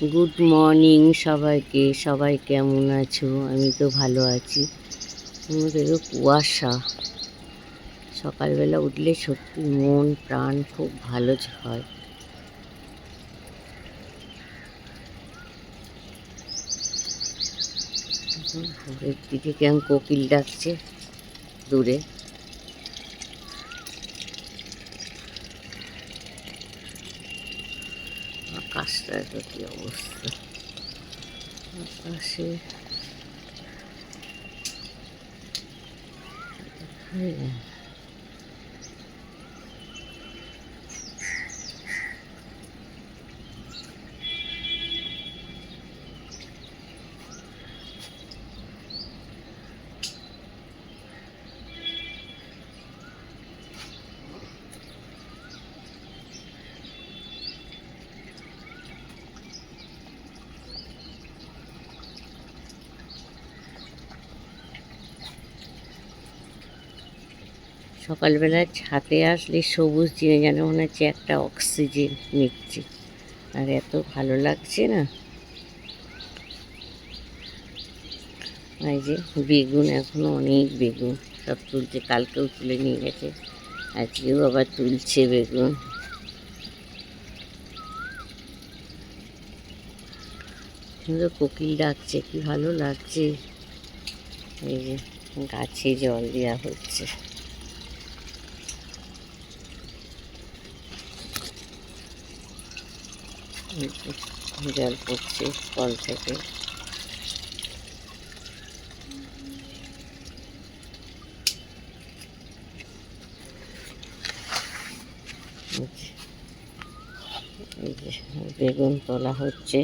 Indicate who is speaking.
Speaker 1: Good morning সবাইকে। সবাই কেমন আছো? আমি তো ভালো আছি। আমাদের কুয়াশা। সকালবেলা উঠলে সত্যি মন, প্রাণ খুব ভালো হয়। ভোরের দিকে কেমন কোকিল ডাকছে? দূরে। আকাশটার কি অবস্থা আকাশে হ্যাঁ। সকালবেলা ছাদে আসলে সবুজ জিনিস যেন মনে হচ্ছে একটা অক্সিজেন নিচ্ছি। আর এত ভালো লাগছে না? এই যে বেগুন, এখনও অনেক বেগুন সব তুলছে, কালকেও তুলে নিয়ে গেছে। আজকেও আবার তুলছে বেগুন। সুন্দর কোকিল ডাকছে, কি ভালো লাগছে। এই যে গাছে জল দেওয়া হচ্ছে এই যে জল পড়ছে কল থেকে। বেগুন তোলা হচ্ছে।